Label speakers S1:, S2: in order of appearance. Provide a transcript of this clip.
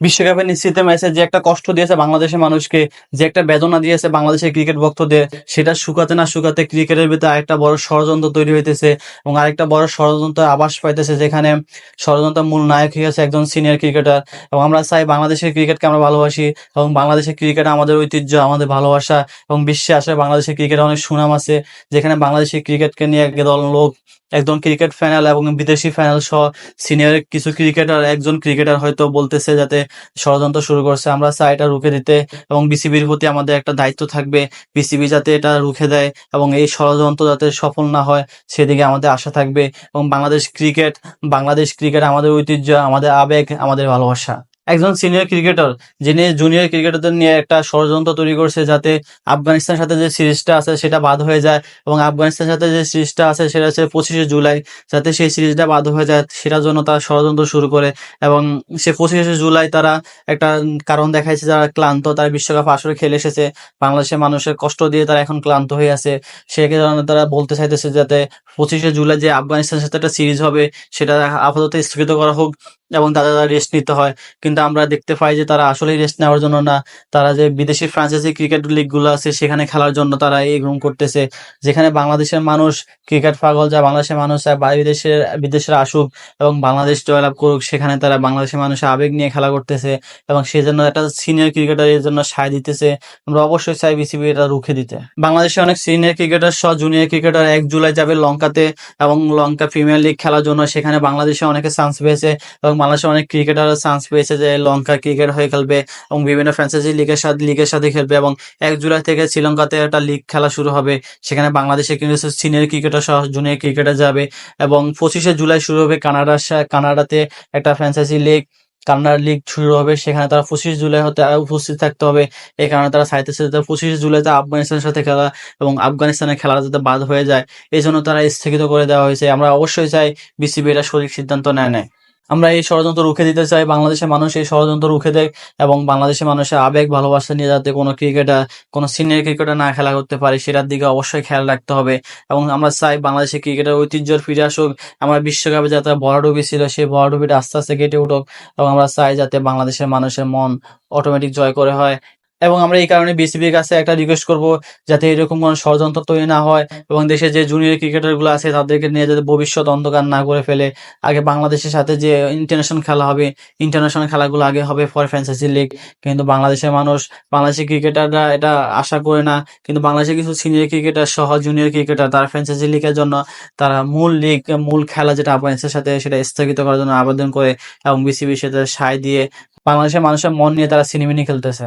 S1: বিশ্বকাপের নিশ্চিত ম্যাচে যে একটা কষ্ট দিয়েছে বাংলাদেশের মানুষকে, যে একটা বেদনা দিয়েছে বাংলাদেশের ক্রিকেট ভক্তদের, সেটা শুকাতে না শুকাতে ক্রিকেটের ভিতরে আরেকটা বড় ষড়যন্ত্র তৈরি হইতেছে এবং আরেকটা বড় ষড়যন্ত্র আবাস পাইতেছে যেখানে ষড়যন্ত্র মূল নায়ক হয়ে গেছে একজন সিনিয়র ক্রিকেটার এবং আমরা চাই বাংলাদেশের ক্রিকেটকে আমরা ভালোবাসি এবং বাংলাদেশের ক্রিকেট আমাদের ঐতিহ্য, আমাদের ভালোবাসা এবং বিশ্বে আসলে বাংলাদেশের ক্রিকেটে অনেক সুনাম আছে যেখানে বাংলাদেশের ক্রিকেটকে নিয়ে একদল লোক একজন ক্রিকেট ফ্যানাল এবং বিদেশি ফ্যানাল সহ সিনিয়র কিছু ক্রিকেটার, একজন ক্রিকেটার হয়তো বলতেছে যাতে ষড়যন্ত্র শুরু করছে। আমরা চাই এটা রুখে দিতে এবং বিসিবির প্রতি আমাদের একটা দায়িত্ব থাকবে। বিসিবি যাতে এটা রুখে দেয় এবং এই ষড়যন্ত্র যাতে সফল না হয়, সেদিকে আমাদের আশা থাকবে। এবং বাংলাদেশ ক্রিকেট বাংলাদেশ ক্রিকেট আমাদের ঐতিহ্য, আমাদের আবেগ, আমাদের ভালোবাসা। একজন সিনিয়র ক্রিকেটার যিনি জুনিয়র ক্রিকেটারদের নিয়ে একটা ষড়যন্ত্র তৈরি করছে যাতে আফগানিস্তানের সাথে যে সিরিজটা আছে সেটা বাদ হয়ে যায় এবং আফগানিস্তানের সাথে যে সিরিজটা আছে সেটা হচ্ছে পঁচিশে জুলাই, যাতে সেই সিরিজটা বাদ হয়ে যায় সেটার জন্য তারা ষড়যন্ত্র শুরু করে এবং সে পঁচিশে জুলাই তারা একটা কারণ দেখাইছে যারা ক্লান্ত, তারা বিশ্বকাপ আসরে খেলে এসেছে, বাংলাদেশের মানুষের কষ্ট দিয়ে তারা এখন ক্লান্ত হয়ে আছে। সে কারণে তারা বলতে চাইতেছে যাতে পঁচিশে জুলাই যে আফগানিস্তানের সাথে একটা সিরিজ হবে সেটা আপাতত স্থগিত করা হোক। এবং তাদের রেস্ট নিতে হয়। কিন্তু আমরা দেখতে পাই যে তারা আসলেই রেস্ট নেওয়ার জন্য না। তারা যে বিদেশি ফ্রান্সাইজি ক্রিকেট লিগগুলো আছে, সেখানে খেলার জন্য তারা এই গ্রুম করতেছে। যেখানে বাংলাদেশের মানুষ ক্রিকেট পাগল, যা বাংলাদেশের মানুষ বিদেশের বিদেশের আসুক এবং বাংলাদেশ জয়লাভ করুক, সেখানে তারা বাংলাদেশের মানুষের আবেগ নিয়ে খেলা করতেছে এবং সেই জন্য একটা সিনিয়র ক্রিকেটার এর জন্য সায় দিতেছে। আমরা অবশ্যই চাই বিসিবি এটা রুখে দিতে। বাংলাদেশে অনেক সিনিয়র ক্রিকেটার সহ জুনিয়র ক্রিকেটার এক জুলাই যাবে লঙ্কাতে এবং লঙ্কা প্রিমিয়ার লিগ খেলার জন্য সেখানে বাংলাদেশে অনেকে চান্স পেয়েছে এবং বাংলাদেশে অনেক ক্রিকেটার চান্স পেয়েছে যে লঙ্কা ক্রিকেট হয়ে খেলবে এবং বিভিন্ন ফ্র্যাঞ্চাইজি লিগের সাথে লিগের সাথে খেলবে এবং এক জুলাই থেকে শ্রীলঙ্কাতে একটা লিগ খেলা শুরু হবে। সেখানে বাংলাদেশে কিন্তু সিনিয়র ক্রিকেটার সহ জুনিয়র ক্রিকেটার যাবে এবং পঁচিশে জুলাই শুরু হবে কানাডার কানাডাতে একটা ফ্র্যাঞ্চাইজি লিগ কানাডার লিগ শুরু হবে। সেখানে তারা পঁচিশ জুলাই হতে উপস্থিত থাকতে হবে। এই কারণে তারা চাইতেছে যাতে পঁচিশ জুলাইতে আফগানিস্তানের সাথে খেলা এবং আফগানিস্তানের খেলা যাতে বাদ হয়ে যায়, এই জন্য তারা স্থগিত করে দেওয়া হয়েছে। আমরা অবশ্যই চাই বিসিবি এটা সঠিক সিদ্ধান্ত নেয় নেয় আমরা এই ষড়যন্ত্র রুখে দিতে চাই। বাংলাদেশের মানুষ এই ষড়যন্ত্র রুখে দেয় এবং বাংলাদেশের মানুষের আবেগ, ভালোবাসা নিয়ে যাতে কোনো ক্রিকেটার, কোনো সিনিয়র ক্রিকেটার না খেলা করতে পারে, সেটার দিকে অবশ্যই খেয়াল রাখতে হবে। এবং আমরা চাই বাংলাদেশের ক্রিকেটের ঐতিহ্য ফিরে আসুক। আমরা বিশ্বকাপে যাতে ভরাডুবি ছিল, সেই ভরাডুবিটা আস্তে আস্তে কেটে উঠুক। এবং আমরা চাই যাতে বাংলাদেশের মানুষের মন অটোমেটিক জয় করে হয়। এবং আমরা এই কারণে বিসিবির কাছে একটা রিকোয়েস্ট করব যাতে এরকম কোনো ষড়যন্ত্র তৈরি না হয় এবং দেশে যে জুনিয়র ক্রিকেটারগুলো আছে তাদেরকে নিয়ে যাতে ভবিষ্যৎ অন্ধকার না করে ফেলে। আগে বাংলাদেশের সাথে যে ইন্টারন্যাশনাল খেলা হবে ইন্টারন্যাশনাল খেলাগুলো আগে হবে ফর ফ্র্যাঞ্চাইজি লিগ কিন্তু বাংলাদেশের মানুষ বাংলাদেশের ক্রিকেটাররা এটা আশা করে না। কিন্তু বাংলাদেশের কিছু সিনিয়র ক্রিকেটার সহ জুনিয়র ক্রিকেটার তারা ফ্র্যাঞ্চাইজি লিগের জন্য, তারা মূল লিগ মূল খেলা যেটা আফগানিস্তানের সাথে সেটা স্থগিত করার জন্য আবেদন করে এবং বিসিবির সাথে সায় দিয়ে বাংলাদেশের মানুষের মন নিয়ে তারা সিনেমিনি খেলতেছে।